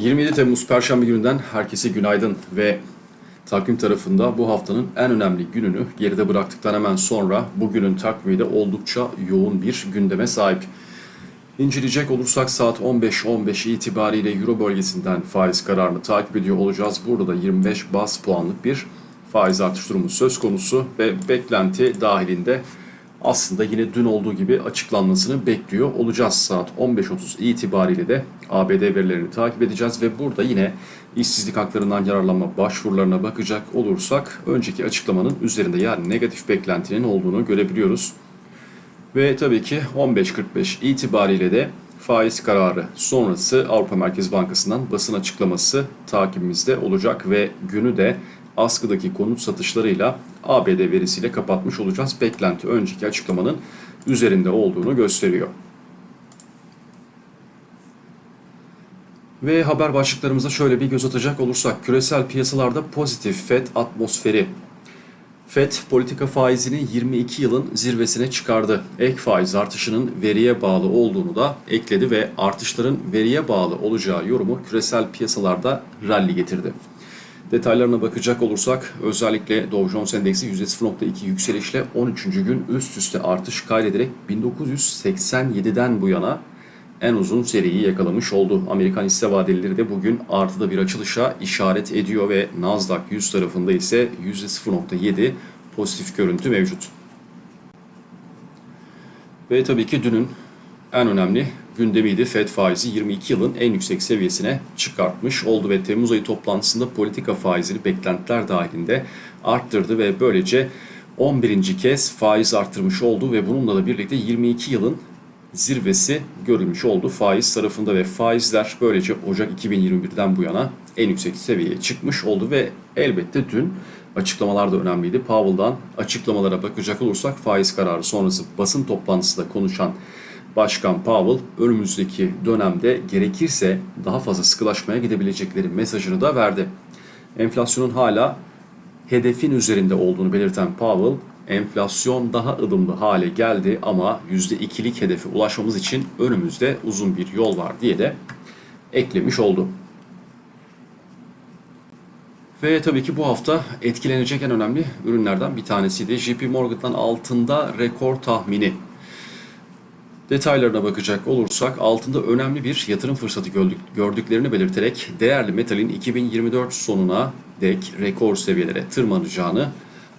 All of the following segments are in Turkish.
27 Temmuz Perşembe gününden herkese günaydın ve takvim tarafında bu haftanın en önemli gününü geride bıraktıktan hemen sonra bugünün takvimi de oldukça yoğun bir gündeme sahip. İnceleyecek olursak saat 15.15 itibariyle Euro bölgesinden faiz kararını takip ediyor olacağız. Burada da 25 bas puanlık bir faiz artış durumu söz konusu ve beklenti dahilinde aslında yine dün olduğu gibi açıklanmasını bekliyor olacağız. Saat 15.30 itibariyle de ABD verilerini takip edeceğiz ve burada yine işsizlik haklarından yararlanma başvurularına bakacak olursak önceki açıklamanın üzerinde yani negatif beklentinin olduğunu görebiliyoruz. Ve tabii ki 15.45 itibariyle de faiz kararı sonrası Avrupa Merkez Bankası'ndan basın açıklaması takibimizde olacak ve günü de askıdaki konut satışlarıyla ABD verisiyle kapatmış olacağız. Beklenti önceki açıklamanın üzerinde olduğunu gösteriyor. Ve haber başlıklarımıza şöyle bir göz atacak olursak küresel piyasalarda pozitif FED atmosferi FED politika faizini 22 yılın zirvesine çıkardı. Ek faiz artışının veriye bağlı olduğunu da ekledi ve artışların veriye bağlı olacağı yorumu küresel piyasalarda rally getirdi. Detaylarına bakacak olursak özellikle Dow Jones Endeksi %0.2 yükselişle 13. gün üst üste artış kaydederek 1987'den bu yana en uzun seriyi yakalamış oldu. Amerikan hisse vadeleri de bugün artıda bir açılışa işaret ediyor ve Nasdaq 100 tarafında ise %0.7 pozitif görüntü mevcut. Ve tabii ki dünün en önemli gündemiydi. Fed faizi 22 yılın en yüksek seviyesine çıkartmış oldu ve Temmuz ayı toplantısında politika faizini beklentiler dahilinde arttırdı ve böylece 11. kez faiz arttırmış oldu ve bununla da birlikte 22 yılın zirvesi görülmüş oldu faiz tarafında ve faizler böylece Ocak 2021'den bu yana en yüksek seviyeye çıkmış oldu ve elbette dün açıklamalar da önemliydi. Powell'dan açıklamalara bakacak olursak faiz kararı sonrası basın toplantısında konuşan Başkan Powell önümüzdeki dönemde gerekirse daha fazla sıkılaşmaya gidebilecekleri mesajını da verdi. Enflasyonun hala hedefin üzerinde olduğunu belirten Powell, enflasyon daha ılımlı hale geldi ama %2'lik hedefe ulaşmamız için önümüzde uzun bir yol var diye de eklemiş oldu. Ve tabii ki bu hafta etkilenecek en önemli ürünlerden bir tanesiydi. JP Morgan'dan altında rekor tahmini. Detaylarına bakacak olursak altında önemli bir yatırım fırsatı gördüklerini belirterek değerli metalin 2024 sonuna dek rekor seviyelere tırmanacağını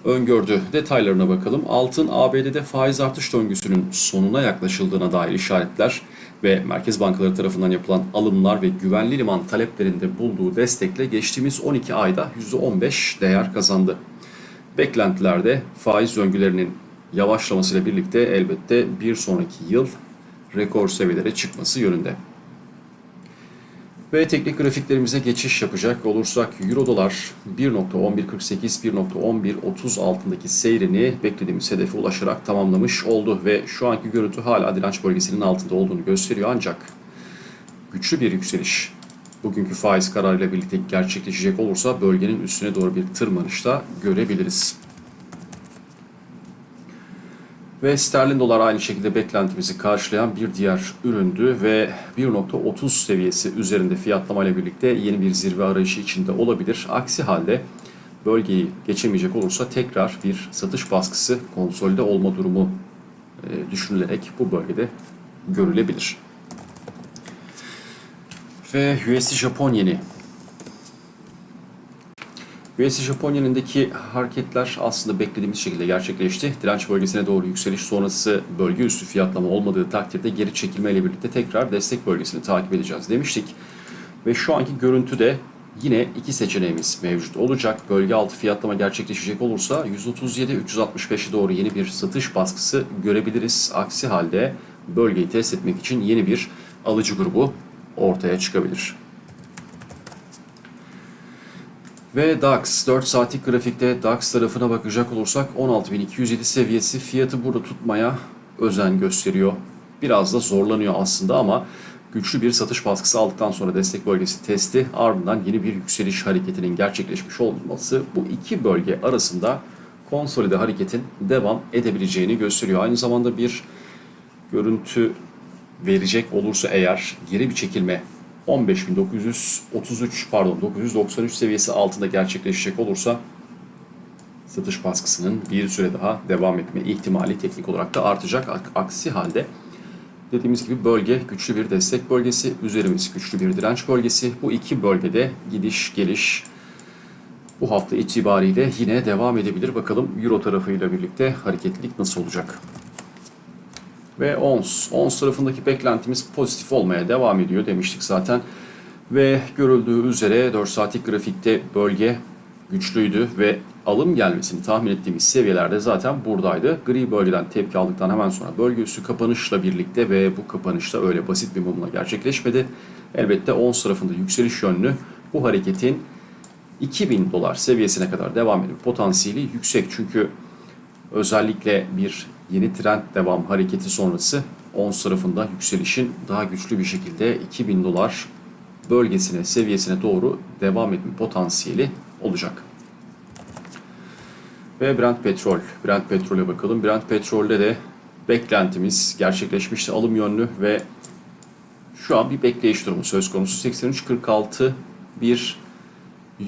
öngördü. Detaylarına bakalım. Altın ABD'de faiz artış döngüsünün sonuna yaklaşıldığına dair işaretler ve merkez bankaları tarafından yapılan alımlar ve güvenli liman taleplerinde bulduğu destekle geçtiğimiz 12 ayda %15 değer kazandı. Beklentilerde faiz döngülerinin yavaşlamasıyla birlikte elbette bir sonraki yıl rekor seviyelere çıkması yönünde. Ve teknik grafiklerimize geçiş yapacak olursak Euro dolar 1.1148 1.1130 altındaki seyrini beklediğimiz hedefe ulaşarak tamamlamış oldu ve şu anki görüntü hala direnç bölgesinin altında olduğunu gösteriyor ancak güçlü bir yükseliş bugünkü faiz kararıyla birlikte gerçekleşecek olursa bölgenin üstüne doğru bir tırmanışta görebiliriz. Ve sterlin dolar aynı şekilde beklentimizi karşılayan bir diğer üründü ve 1.30 seviyesi üzerinde fiyatlamayla birlikte yeni bir zirve arayışı içinde olabilir. Aksi halde bölgeyi geçemeyecek olursa tekrar bir satış baskısı konsolide olma durumu e, düşünülerek bu bölgede görülebilir. Ve USD Japon yeni USD Japon hareketler aslında beklediğimiz şekilde gerçekleşti. Direnç bölgesine doğru yükseliş sonrası bölge üstü fiyatlama olmadığı takdirde geri çekilme ile birlikte tekrar destek bölgesini takip edeceğiz demiştik. Ve şu anki görüntüde yine iki seçeneğimiz mevcut olacak. Bölge altı fiyatlama gerçekleşecek olursa 137-365'e doğru yeni bir satış baskısı görebiliriz. Aksi halde bölgeyi test etmek için yeni bir alıcı grubu ortaya çıkabilir. Ve DAX 4 saatlik grafikte DAX tarafına bakacak olursak 16.207 seviyesi fiyatı burada tutmaya özen gösteriyor. Biraz da zorlanıyor aslında ama güçlü bir satış baskısı aldıktan sonra destek bölgesi testi ardından yeni bir yükseliş hareketinin gerçekleşmiş olması bu iki bölge arasında konsolide hareketin devam edebileceğini gösteriyor. Aynı zamanda bir görüntü verecek olursa eğer geri bir çekilme 15.933 pardon 993 seviyesi altında gerçekleşecek olursa satış baskısının bir süre daha devam etme ihtimali teknik olarak da artacak. Ak- Aksi halde dediğimiz gibi bölge güçlü bir destek bölgesi, üzerimiz güçlü bir direnç bölgesi. Bu iki bölgede gidiş geliş bu hafta itibariyle yine devam edebilir. Bakalım Euro tarafıyla birlikte hareketlilik nasıl olacak? Ve ONS. ONS tarafındaki beklentimiz pozitif olmaya devam ediyor demiştik zaten. Ve görüldüğü üzere 4 saatlik grafikte bölge güçlüydü ve alım gelmesini tahmin ettiğimiz seviyelerde zaten buradaydı. Gri bölgeden tepki aldıktan hemen sonra bölge üstü kapanışla birlikte ve bu kapanışta öyle basit bir mumla gerçekleşmedi. Elbette ONS tarafında yükseliş yönlü bu hareketin 2000 dolar seviyesine kadar devam edip potansiyeli yüksek. Çünkü özellikle bir yeni trend devam hareketi sonrası ons tarafında yükselişin daha güçlü bir şekilde 2000 dolar bölgesine, seviyesine doğru devam etme potansiyeli olacak. Ve Brent petrol. Brent petrole bakalım. Brent petrolde de beklentimiz gerçekleşmişti alım yönlü ve şu an bir bekleyiş durumu söz konusu. 83.46 bir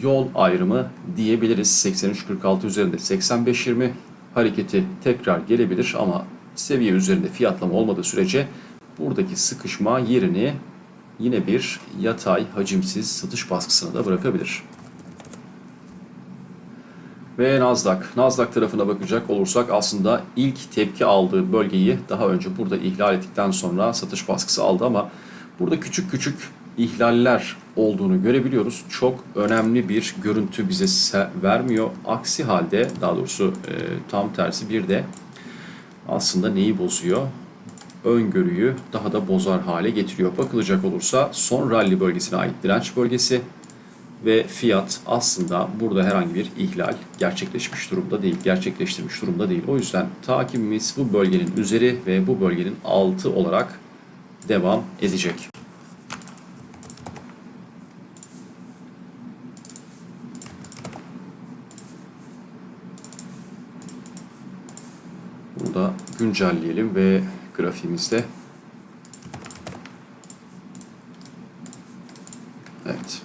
yol ayrımı diyebiliriz. 83.46 üzerinde 85.20 hareketi tekrar gelebilir ama seviye üzerinde fiyatlama olmadığı sürece buradaki sıkışma yerini yine bir yatay hacimsiz satış baskısına da bırakabilir. Ve Nasdaq. Nasdaq tarafına bakacak olursak aslında ilk tepki aldığı bölgeyi daha önce burada ihlal ettikten sonra satış baskısı aldı ama burada küçük küçük ihlaller olduğunu görebiliyoruz. Çok önemli bir görüntü bize vermiyor. Aksi halde daha doğrusu e, tam tersi bir de aslında neyi bozuyor? Öngörüyü daha da bozar hale getiriyor. Bakılacak olursa son rally bölgesine ait direnç bölgesi ve fiyat aslında burada herhangi bir ihlal gerçekleşmiş durumda değil, gerçekleştirmiş durumda değil. O yüzden takibimiz bu bölgenin üzeri ve bu bölgenin altı olarak devam edecek. Burada güncelleyelim ve grafiğimizde Evet.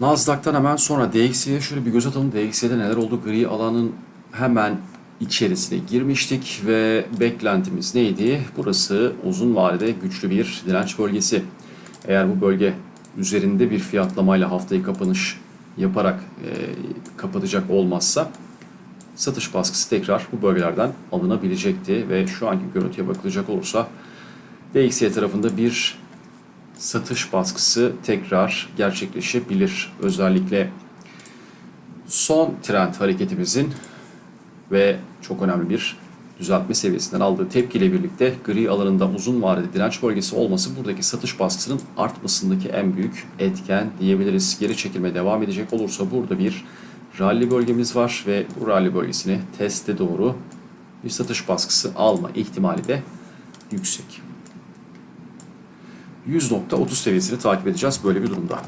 Nasdaq'tan hemen sonra DXY'ye şöyle bir göz atalım. DXY'de neler oldu? Gri alanın hemen içerisine girmiştik ve beklentimiz neydi? Burası uzun vadede güçlü bir direnç bölgesi. Eğer bu bölge üzerinde bir fiyatlamayla haftayı kapanış yaparak e, kapatacak olmazsa satış baskısı tekrar bu bölgelerden alınabilecekti ve şu anki görüntüye bakılacak olursa DXY tarafında bir satış baskısı tekrar gerçekleşebilir. Özellikle son trend hareketimizin ve çok önemli bir düzeltme seviyesinden aldığı tepkiyle birlikte gri alanında uzun vadeli direnç bölgesi olması buradaki satış baskısının artmasındaki en büyük etken diyebiliriz. Geri çekilme devam edecek olursa burada bir rally bölgemiz var ve bu rally bölgesini teste doğru bir satış baskısı alma ihtimali de yüksek. 100.30 seviyesini takip edeceğiz böyle bir durumda.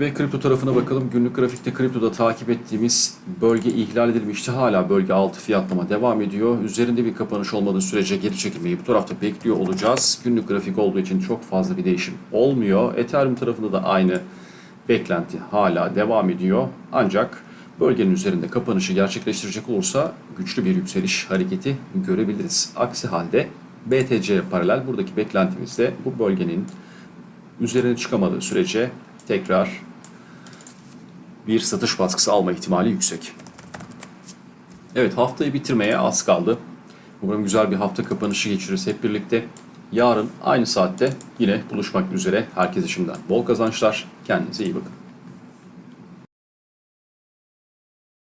Ve kripto tarafına bakalım. Günlük grafikte kriptoda takip ettiğimiz bölge ihlal edilmişti. Hala bölge altı fiyatlama devam ediyor. Üzerinde bir kapanış olmadığı sürece geri çekilmeyi bu tarafta bekliyor olacağız. Günlük grafik olduğu için çok fazla bir değişim olmuyor. Ethereum tarafında da aynı beklenti hala devam ediyor. Ancak bölgenin üzerinde kapanışı gerçekleştirecek olursa güçlü bir yükseliş hareketi görebiliriz. Aksi halde BTC paralel buradaki beklentimiz de bu bölgenin üzerine çıkamadığı sürece tekrar bir satış baskısı alma ihtimali yüksek. Evet haftayı bitirmeye az kaldı. Umarım güzel bir hafta kapanışı geçiririz hep birlikte. Yarın aynı saatte yine buluşmak üzere. Herkese şimdiden bol kazançlar. Kendinize iyi bakın.